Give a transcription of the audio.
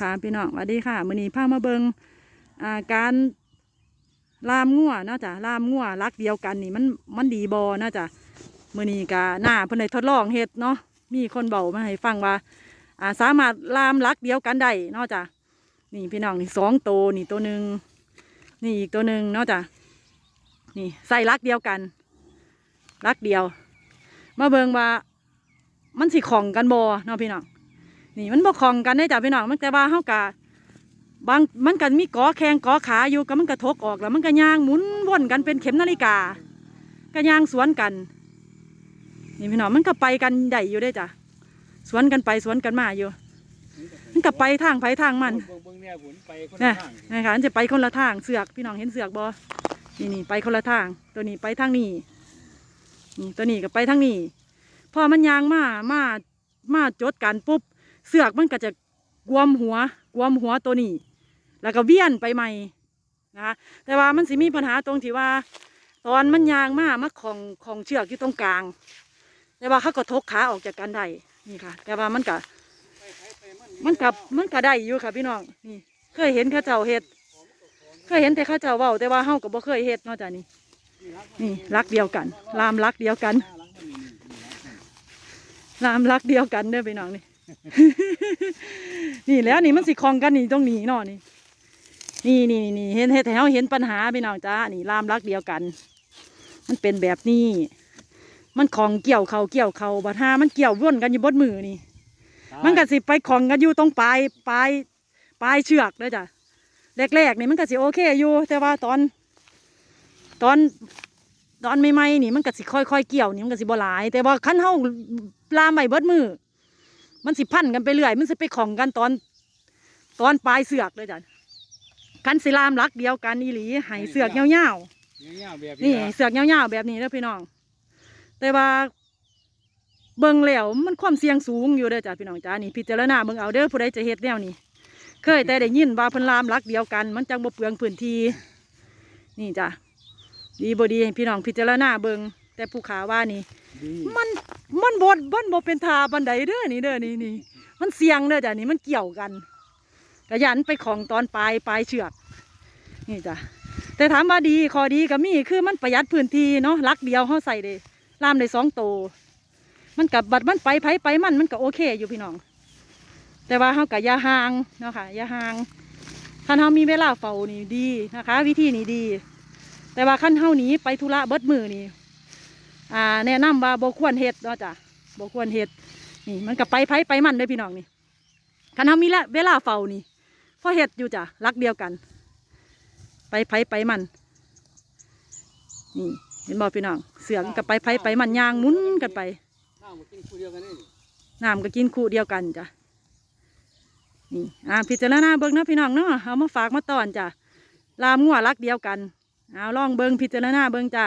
ค่ะพี่น้องสวัสดีค่ะมื้อนี้พามาเบิงอ่าการลามงัวเนาะจ้ะลามงัวรักเดียวกันนี่มันมันดีบอเนาะจ้ะมื้อนี้กะหน้าเพิ่นได้ทดลองเฮ็ดเนาะมีคนเบามาให้ฟังว่าอ่าสามารถลามรักเดียวกันได้เนาะจ้ะนี่พี่น้องนี่สองตัวนี่ตัวหนึ่งนี่อีกตัวหนึ่งเนาะจ้ะนี่ใส่รักเดียวกัน รักเดียว มาเบิงว่า มันสิของกันบอเนาะพี่น้อง นี่มันบกคองกันได้จ้ะพี่น้องมันแต่ว่าเฮากะบางมันกันมีกอแข้งกอขาอยู่ก็มันกระทกออกแล้วมันก็ย่างหมุนวนกันเป็นเข็มนาฬิกาก็ย่างสวนกัน นี่พี่น้องมันก็ไปกันได้อยู่ได้จ้ะสวนกันไปสวนกันมาอยู่ มันก็ไปทางไปทางมันเบิ่งเบิ่งเนี่ยผลไปคนนะละทางนะคะมันจะไปคนละทางเสือกพี่น้องเห็นเสือกบอนี่นี่ไปคนละทาง ตัวนี้ไปทางนี้นี่ตัวนี้ก็ไปทางนี้พอมันยางมามามาจดกันปุ๊บ เสือกมันก็จะกวมหัวกวมหัวตัวนี้ แล้วก็เวียนไปใหม่นะคะแต่ว่ามันสิมีปัญหาตรงที่ว่า ตอนมันยางมากมาของของเชือกอยู่ตรงกลาง แต่ว่าเขาก็ทกขาออกจากกันได้นี่ค่ะ แต่ว่ามันก็มันมันกับมันก็ได้อยู่ค่ะพี่น้องนี่ เคยเห็นข้าเจ้าเฮ็ดเคยเห็นแต่ข้าเจ้าเว้าแต่ว่าเฮาก็บ่เคยเฮ็ดนาะจ้ะนี่นี่รักเดียวกันลามรักเดียวกันลามรักเดียวกันเด้อพี่น้องนี่ นี่แล้วนี่มันสิคลองกันนี่ตรงนี้เนาะนี่ นี่นี่นี่เห็นเฮ็ดให้เฮาเห็นปัญหาพี่น้องจ้านี่ลามรักเดียวกัน มันเป็นแบบนี้ มันของเกี่ยวเขาเกี่ยวเขาบัดหามันเกี่ยววนกันอยู่บนมือนี่ มันก็สิไปของกันอยู่ตรงปลายปลายปลายเชือกเลยจ้ะแรกๆนี่มันก็สิโอเคอยู่ แต่ว่าตอน ตอนตอนใหม่ๆนี่มันก็สิค่อยๆเกี่ยวนี่มันก็สิบ่หลาย แต่ว่าคันเฮาลามไปเบิดมือ มันสิพันกันไปเรื่อย มันสิไปของกันตอน ตอนปลายเสือกเลยจ้ะคันสิลามรักเดียวกันอีหลีให้เสือกยาวเงี้ยๆแบบๆนี่เสือกยาวๆแบบนี้เด้อพี่น้อง แต่ว่า เบิ่งแล้วมันความเสี่ยงสูงอยู่เด้อจ้ะพี่น้องจ้านี่พิจารณาเบิ่งเอาเด้อผู้ใดจะเฮ็ดแนวนี้เคยแต่ได้ยินว่าเพิ่นลามรักเดียวกัน มันจังบ่เปลืองพื้นที่นี่จ้ะดีบ่ดีให้พี่น้องพิจารณาเบิ่ง แต่ผู้ขาว่านี่ดีมันมันบดมันบ่เป็นทาบันไดเด้อนี่เด้อนี่นี่มันเสี่ยงเด้อจ้ะนี่มันเกี่ยวกันกระยันไปของตอนปลายปลายเชือก นี่จ้ะแต่ถามว่าดีข้อดีก็มีคือมันประหยัดพื้นที่เนาะลักเดียวเฮาใส่ได้ลามได้สองโตวมันกับบัดมันไปไผไปมันมันก็โอเคอยู่พี่น้อง แต่ว่าเฮากับยาห่างเนาะค่ะอยาห่างคันเฮามีเวลาเฝ้านี่ดีนะคะ วิธีนี้ดี แต่ว่าคันเฮาหนีไปธุระเบิดมือนี่ อ่าแนะนำว่าบ่ควรเฮ็ดเนาะจ้ะบ่ควรเฮ็ดนี่มันก็ไปไผไปมันเด้อพี่น้องนี่คันเฮามีละเวลาเฝ้านี่พอเฮ็ดอยู่จ้ะรักเดียวกัน ไปไผไปมันนี่เห็นบ่พี่น้องเสือมันก็ไปไผไปมันยางมุนกันไปข้าวมากินคู่เดียวกันนี่น้ำก็กินคู่เดียวกันจ้ะนี่อ่าพิจารณาเบิ่งนาะพี่น้องเนาะเอามาฝากมาตอนจ้ะลามงัวรักเดียวกันเอาล่องเบิ่งพิจารณาเบิ่งจ้ะ